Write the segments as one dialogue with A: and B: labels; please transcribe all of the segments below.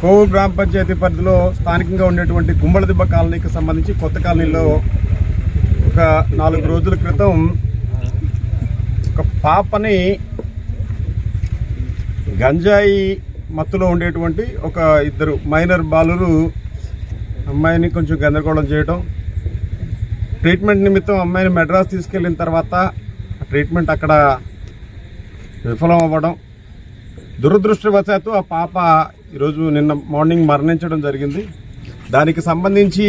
A: కోవూరు గ్రామ పంచాయతీ పరిధిలో స్థానికంగా ఉండేటువంటి గుమ్మడిదిబ్బ కాలనీకి సంబంధించి కొత్త కాలనీలో ఒక నాలుగు రోజుల క్రితం ఒక పాపని గంజాయి మత్తులో ఉండేటువంటి ఒక ఇద్దరు మైనర్ బాలురు అమ్మాయిని కొంచెం గందరగోళం చేయడం ట్రీట్మెంట్ నిమిత్తం అమ్మాయిని మెడ్రాస్ తీసుకెళ్ళిన తర్వాత ఆ ట్రీట్మెంట్ అక్కడ విఫలం అవ్వడం. దురదృష్టవశాత్తు ఆ పాప ఈరోజు నిన్న మార్నింగ్ మరణించడం జరిగింది. దానికి సంబంధించి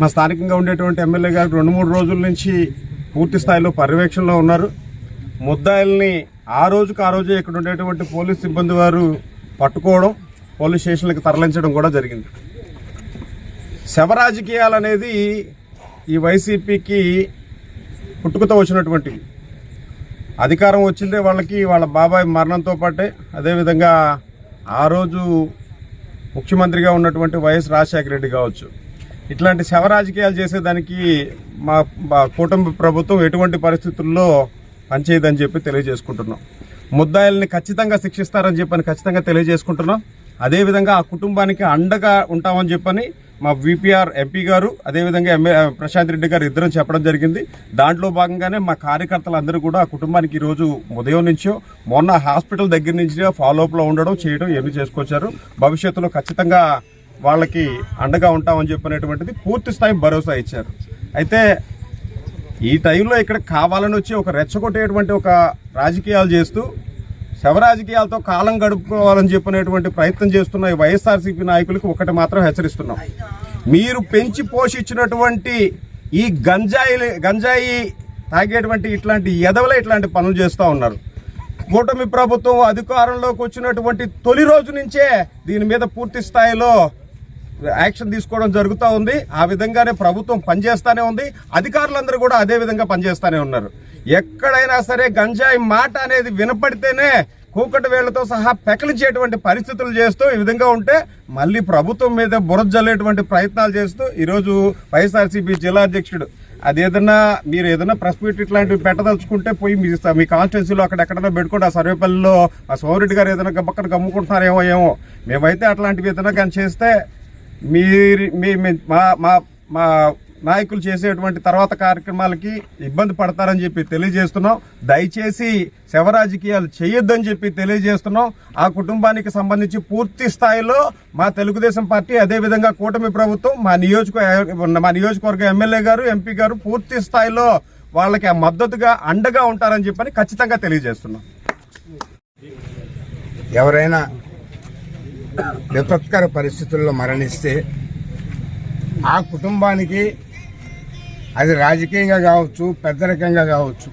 A: మా స్థానికంగా ఉండేటువంటి ఎమ్మెల్యే గారు రెండు మూడు రోజుల నుంచి పూర్తి స్థాయిలో పర్యవేక్షణలో ఉన్నారు. ముద్దాయిల్ని ఆ రోజుకు ఆ రోజే ఇక్కడ ఉండేటువంటి పోలీస్ సిబ్బంది వారు పట్టుకోవడం పోలీస్ స్టేషన్లకు తరలించడం కూడా జరిగింది. శవ రాజకీయాలు అనేది ఈ వైసీపీకి పుట్టుకతో వచ్చినటువంటివి అధికారం వచ్చిందే వాళ్ళకి వాళ్ళ బాబాయ్ మరణంతో పాటే. అదేవిధంగా ఆ రోజు ముఖ్యమంత్రిగా ఉన్నటువంటి వైఎస్ రాజశేఖర రెడ్డి కావచ్చు. ఇట్లాంటి శవ రాజకీయాలు చేసేదానికి మా కుటుంబ కూటమి ప్రభుత్వం ఎటువంటి పరిస్థితుల్లో పనిచేయదని చెప్పి తెలియజేసుకుంటున్నాం. ముద్దాయిల్ని ఖచ్చితంగా శిక్షిస్తారని చెప్పని ఖచ్చితంగా తెలియజేసుకుంటున్నాం. అదేవిధంగా ఆ కుటుంబానికి అండగా ఉంటామని చెప్పని మా విపిఆర్ ఎంపీ గారు అదేవిధంగా ఎంఏ ప్రశాంత్ రెడ్డి గారు ఇద్దరం చెప్పడం జరిగింది. దాంట్లో భాగంగానే మా కార్యకర్తలు అందరూ కూడా ఆ కుటుంబానికి ఈరోజు ఉదయం నుంచో మొన్న హాస్పిటల్ దగ్గర నుంచి ఫాలోఅప్లో ఉండడం చేయడం ఇవన్నీ చేసుకొచ్చారు. భవిష్యత్తులో ఖచ్చితంగా వాళ్ళకి అండగా ఉంటామని చెప్పినటువంటిది పూర్తి స్థాయి భరోసా ఇచ్చారు. అయితే ఈ టైంలో ఇక్కడ కావాలని వచ్చి ఒక రెచ్చగొట్టేటువంటి ఒక రాజకీయాలు చేస్తూ శవరాజకీయాలతో కాలం గడుపుకోవాలని చెప్పినటువంటి ప్రయత్నం చేస్తున్న ఈ వైఎస్ఆర్సీపీ నాయకులకు ఒకటి మాత్రం హెచ్చరిస్తున్నాం. మీరు పెంచి పోషించినటువంటి ఈ గంజాయి గంజాయి తాగేటువంటి ఇట్లాంటి ఎదవలే ఇట్లాంటి పనులు చేస్తూ ఉన్నారు. కూటమి ప్రభుత్వం అధికారంలోకి వచ్చినటువంటి తొలి రోజు నుంచే దీని మీద పూర్తి స్థాయిలో యాక్షన్ తీసుకోవడం జరుగుతూ ఉంది. ఆ విధంగానే ప్రభుత్వం పనిచేస్తూనే ఉంది. అధికారులందరూ కూడా అదే విధంగా పనిచేస్తూనే ఉన్నారు. ఎక్కడైనా సరే గంజాయి మాట అనేది వినపడితేనే కూకటి వేళ్ళతో సహా పెకలించేటువంటి పరిస్థితులు చేస్తూ ఈ విధంగా ఉంటే మళ్ళీ ప్రభుత్వం మీద బురద జల్లేటువంటి ప్రయత్నాలు చేస్తూ ఈరోజు వైఎస్ఆర్సీపీ జిల్లా అధ్యక్షుడు. అది ఏదన్నా మీరు ఏదైనా ప్రెస్ మీట్ ఇట్లాంటివి పెట్టదలుచుకుంటే పోయి మీ మీ కాన్స్టిట్యున్సీలో అక్కడ ఎక్కడైనా పెట్టుకుంటే ఆ సర్వేపల్లిలో ఆ సోమరెడ్డి గారు ఏదైనా గబ్బక్కడ గమ్ముకుంటున్నారేమో ఏమో. మేమైతే అట్లాంటివి ఏదైనా కానీ చేస్తే మీరు మీ మీ- మా మా మా నాయకులు చేసేటువంటి తర్వాత కార్యక్రమాలకి ఇబ్బంది పడతారని చెప్పి తెలియజేస్తున్నాం. దయచేసి శవ రాజకీయాలు చేయొద్దని చెప్పి తెలియజేస్తున్నాం. ఆ కుటుంబానికి సంబంధించి పూర్తి స్థాయిలో మా తెలుగుదేశం పార్టీ అదేవిధంగా కూటమి ప్రభుత్వం మా నియోజక మా నియోజకవర్గ ఎమ్మెల్యే గారు ఎంపీ గారు పూర్తి స్థాయిలో వాళ్ళకి ఆ మద్దతుగా అండగా ఉంటారని చెప్పని ఖచ్చితంగా తెలియజేస్తున్నాం.
B: ఎవరైనా విపత్కర పరిస్థితుల్లో మరణిస్తే ఆ కుటుంబానికి అది రాజకీయంగా కావచ్చు పెద్దరికంగా కావచ్చు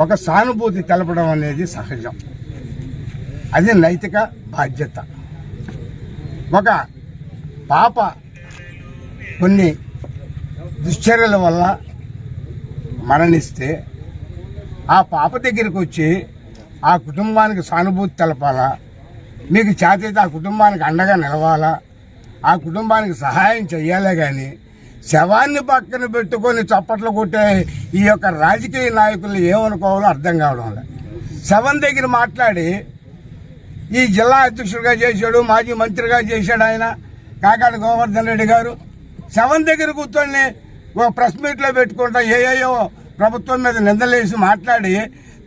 B: ఒక సానుభూతి తెలపడం అనేది సహజం. అది నైతిక బాధ్యత. ఒక పాప కొన్ని దుశ్చర్యల వల్ల మరణిస్తే ఆ పాప దగ్గరికి వచ్చి ఆ కుటుంబానికి సానుభూతి తెలపాలా? మీకు చేతైతే ఆ కుటుంబానికి అండగా నిలవాలా? ఆ కుటుంబానికి సహాయం చేయాలే కానీ శవాన్ని పక్కన పెట్టుకొని చప్పట్లు కొట్టే ఈ యొక్క రాజకీయ నాయకులు ఏమనుకోవాలో అర్థం కావడం లేదు శవం దగ్గర మాట్లాడి ఈ జిల్లా అధ్యక్షుడిగా చేశాడు మాజీ మంత్రిగా చేశాడు ఆయన కాకాడ గోవర్ధన్ రెడ్డి గారు. శవం దగ్గర కూర్చొని ఓ ప్రెస్ మీట్లో పెట్టుకుంటా ఏయో ప్రభుత్వం మీద నిందలేసి మాట్లాడి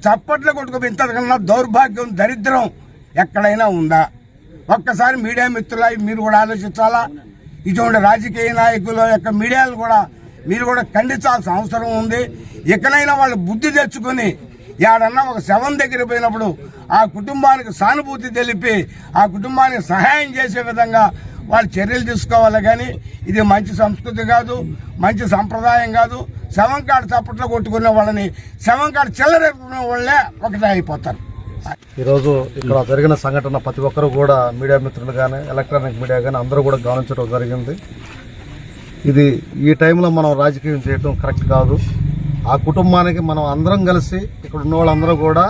B: చప్పట్లు కొట్టుకు ఇంతకన్నా దౌర్భాగ్యం దరిద్రం ఎక్కడైనా ఉందా? ఒక్కసారి మీడియా మిత్రులై మీరు కూడా ఆలోచించాలా? ఇటువంటి రాజకీయ నాయకుల యొక్క మీడియాలు కూడా మీరు కూడా ఖండించాల్సిన అవసరం ఉంది. ఎక్కడైనా వాళ్ళు బుద్ధి తెచ్చుకొని యాడన్నా ఒక శవం దగ్గర పోయినప్పుడు ఆ కుటుంబానికి సానుభూతి తెలిపి ఆ కుటుంబానికి సహాయం చేసే విధంగా వాళ్ళు చర్యలు తీసుకోవాలి కానీ ఇది మంచి సంస్కృతి కాదు మంచి సంప్రదాయం కాదు. శవం కాడ చప్పట్లో కొట్టుకునే వాళ్ళని శవం కాడ చిల్లరెట్టుకునే వాళ్ళే ఒకటే అయిపోతారు.
C: ఈరోజు ఇక్కడ జరిగిన సంఘటన ప్రతి ఒక్కరు కూడా మీడియా మిత్రులు కానీ ఎలక్ట్రానిక్ మీడియా కానీ అందరూ కూడా గమనించడం జరిగింది. ఇది ఈ టైంలో మనం రాజకీయం చేయడం కరెక్ట్ కాదు. ఆ కుటుంబానికి మనం అందరం కలిసి ఇక్కడ ఉన్న వాళ్ళందరూ కూడా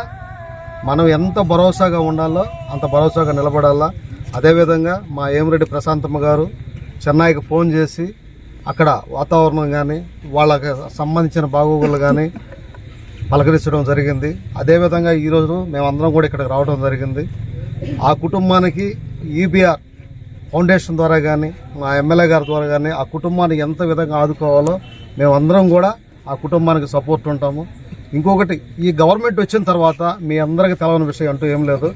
C: మనం ఎంత భరోసాగా ఉండాలో అంత భరోసాగా నిలబడాలా. అదేవిధంగా మా ఏమిరెడ్డి ప్రశాంతమ్మ గారు చెన్నైకి ఫోన్ చేసి అక్కడ వాతావరణం కానీ వాళ్ళకి సంబంధించిన బాగోగులు కానీ పలకరించడం జరిగింది. అదేవిధంగా ఈరోజు మేమందరం కూడా ఇక్కడికి రావడం జరిగింది. ఆ కుటుంబానికి ఈబీఆర్ ఫౌండేషన్ ద్వారా కానీ మా ఎమ్మెల్యే గారి ద్వారా కానీ ఆ కుటుంబాన్ని ఎంత విధంగా ఆదుకోవాలో మేమందరం కూడా ఆ కుటుంబానికి సపోర్ట్ ఉంటాము. ఇంకొకటి ఈ గవర్నమెంట్ వచ్చిన తర్వాత మీ అందరికీ తెలవని విషయం అంటూ ఏం లేదు.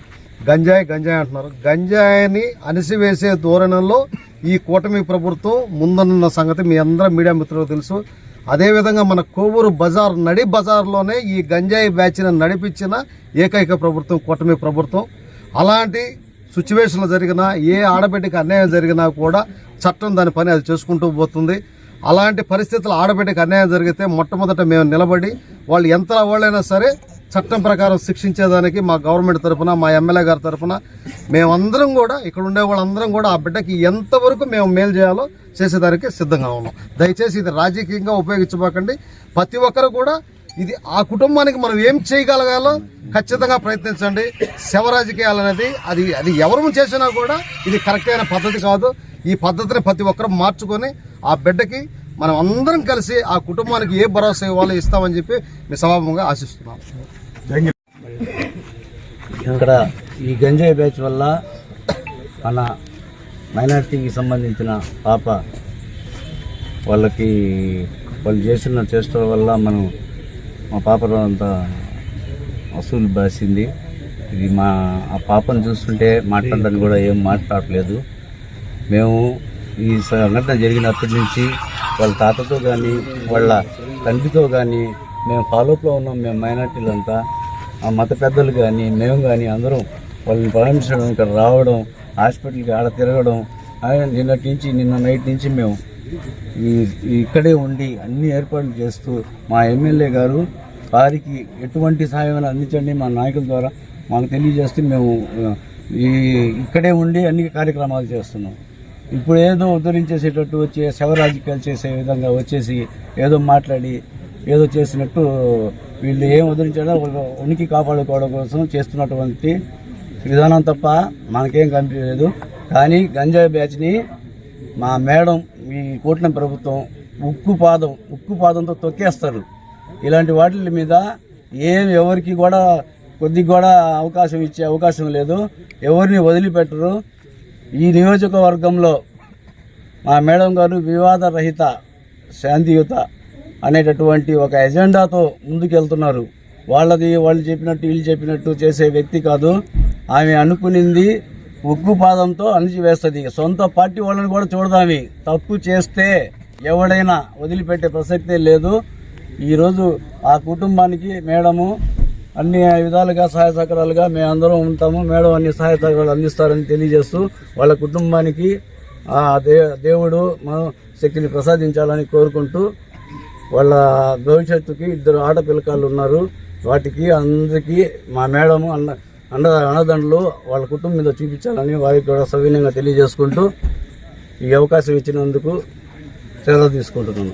C: గంజాయి గంజాయి అంటున్నారు. గంజాయిని అణిసివేసే ధోరణిలో ఈ కూటమి ప్రభుత్వం ముందున్న సంగతి మీ అందరం మీడియా మిత్రులకు తెలుసు. అదేవిధంగా మన కోవూరు బజార్ నడి బజార్లోనే ఈ గంజాయి బ్యాచ్ని నడిపించిన ఏకైక ప్రభుత్వం కూటమి ప్రభుత్వం. అలాంటి సిచ్యువేషన్లు జరిగినా ఏ ఆడబిడ్డకి అన్యాయం జరిగినా కూడా చట్టం దాని పని అది చేసుకుంటూ పోతుంది. అలాంటి పరిస్థితులు ఆడబిడ్డకి అన్యాయం జరిగితే మొట్టమొదట మేము నిలబడి వాళ్ళు ఎంత వాళ్ళైనా సరే చట్టం ప్రకారం శిక్షించేదానికి మా గవర్నమెంట్ తరఫున మా ఎమ్మెల్యే గారి తరఫున మేమందరం కూడా ఇక్కడ ఉండే వాళ్ళందరం కూడా ఆ బిడ్డకి ఎంతవరకు మేము మేలు చేయాలో చేసేదానికి సిద్ధంగా ఉన్నాం. దయచేసి ఇది రాజకీయంగా ఉపయోగించబోకండి. ప్రతి ఒక్కరు కూడా ఇది ఆ కుటుంబానికి మనం ఏం చేయగలగాలో ఖచ్చితంగా ప్రయత్నించండి. శవ రాజకీయాలు అనేది అది అది ఎవరు చేసినా కూడా ఇది కరెక్ట్ అయిన పద్ధతి కాదు. ఈ పద్ధతిని ప్రతి ఒక్కరు మార్చుకొని ఆ బిడ్డకి మనం అందరం కలిసి ఆ కుటుంబానికి ఏ భరోసా ఇవ్వాలో ఇస్తామని చెప్పి మీ సభాముఖంగా ఆశిస్తున్నాం.
D: ఇక్కడ ఈ గంజాయి బ్యాచ్ వల్ల మన మైనార్టీకి సంబంధించిన పాప వాళ్ళకి వాళ్ళు చేసిన చేష్టల వల్ల మనం మా పాపలో అంత వసూలు బాసింది. ఇది మా ఆ పాపను చూస్తుంటే మాట్లాడడానికి కూడా ఏం మాట్లాడలేదు. మేము ఈ సంఘటన జరిగినప్పటి నుంచి వాళ్ళ తాతతో కానీ వాళ్ళ తండ్రితో కానీ మేము ఫాలోప్లో ఉన్నాం మేము మైనార్టీలంతా ఆ మత పెద్దలు కానీ మేము కానీ అందరం వాళ్ళని పరామర్శించడం ఇక్కడ రావడం హాస్పిటల్కి ఆడ తిరగడం. ఆ, నిన్నటి నుంచి నిన్న నైట్ నుంచి మేము ఈ ఇక్కడే ఉండి అన్ని ఏర్పాట్లు చేస్తూ మా ఎమ్మెల్యే గారు వారికి ఎటువంటి సహాయం అందించండి మా నాయకుల ద్వారా. మాకు తెలియజేస్తే మేము ఈ ఇక్కడే ఉండి అన్ని కార్యక్రమాలు చేస్తున్నాం. ఇప్పుడు ఏదో ఉద్ధరించేసేటట్టు వచ్చే శవరాజకీయాలు చేసే విధంగా వచ్చేసి ఏదో మాట్లాడి ఏదో చేసినట్టు వీళ్ళు ఏం ఉద్ధరించాడో వాళ్ళు ఉనికి కాపాడుకోవడం కోసం చేస్తున్నటువంటి విధానం తప్ప మనకేం కనిపించలేదు కానీ గంజాయి బ్యాచ్ని మా మేడం ఈ కూటమి ప్రభుత్వం ఉక్కు పాదం ఉక్కు పాదంతో తొక్కేస్తారు. ఇలాంటి వాటి మీద ఏం ఎవరికి కూడా కొద్దిగా కూడా అవకాశం ఇచ్చే అవకాశం లేదు. ఎవరిని వదిలిపెట్టరు. ఈ నియోజకవర్గంలో మా మేడం గారు వివాద రహిత శాంతియుత అనేటటువంటి ఒక ఎజెండాతో ముందుకెళ్తున్నారు. వాళ్ళది వాళ్ళు చెప్పినట్టు వీళ్ళు చెప్పినట్టు చేసే వ్యక్తి కాదు. ఆమె అనుకునింది ఉగ్గు పాదంతో అణిచివేస్తుంది. సొంత పార్టీ వాళ్ళని కూడా చూడదామి. తప్పు చేస్తే ఎవడైనా వదిలిపెట్టే ప్రసక్తే లేదు. ఈరోజు ఆ కుటుంబానికి మేడము అన్ని విధాలుగా సహాయ సహకారాలుగా మేమందరం ఉంటాము. మేడం అన్ని సహాయ సహకారాలు అందిస్తారని తెలియజేస్తూ వాళ్ళ కుటుంబానికి ఆ దేవుడు మనం శక్తిని ప్రసాదించాలని కోరుకుంటూ వాళ్ళ భవిష్యత్తుకి ఇద్దరు ఆడపిల్లకాళ్ళు ఉన్నారు. వాటికి అందరికీ మా మేడము అన్న అండ అన్నదండలు వాళ్ళ కుటుంబం మీద చూపించాలని వారికి కూడా సవినయంగా తెలియజేసుకుంటూ ఈ అవకాశం ఇచ్చినందుకు చర్య తీసుకుంటున్నాను.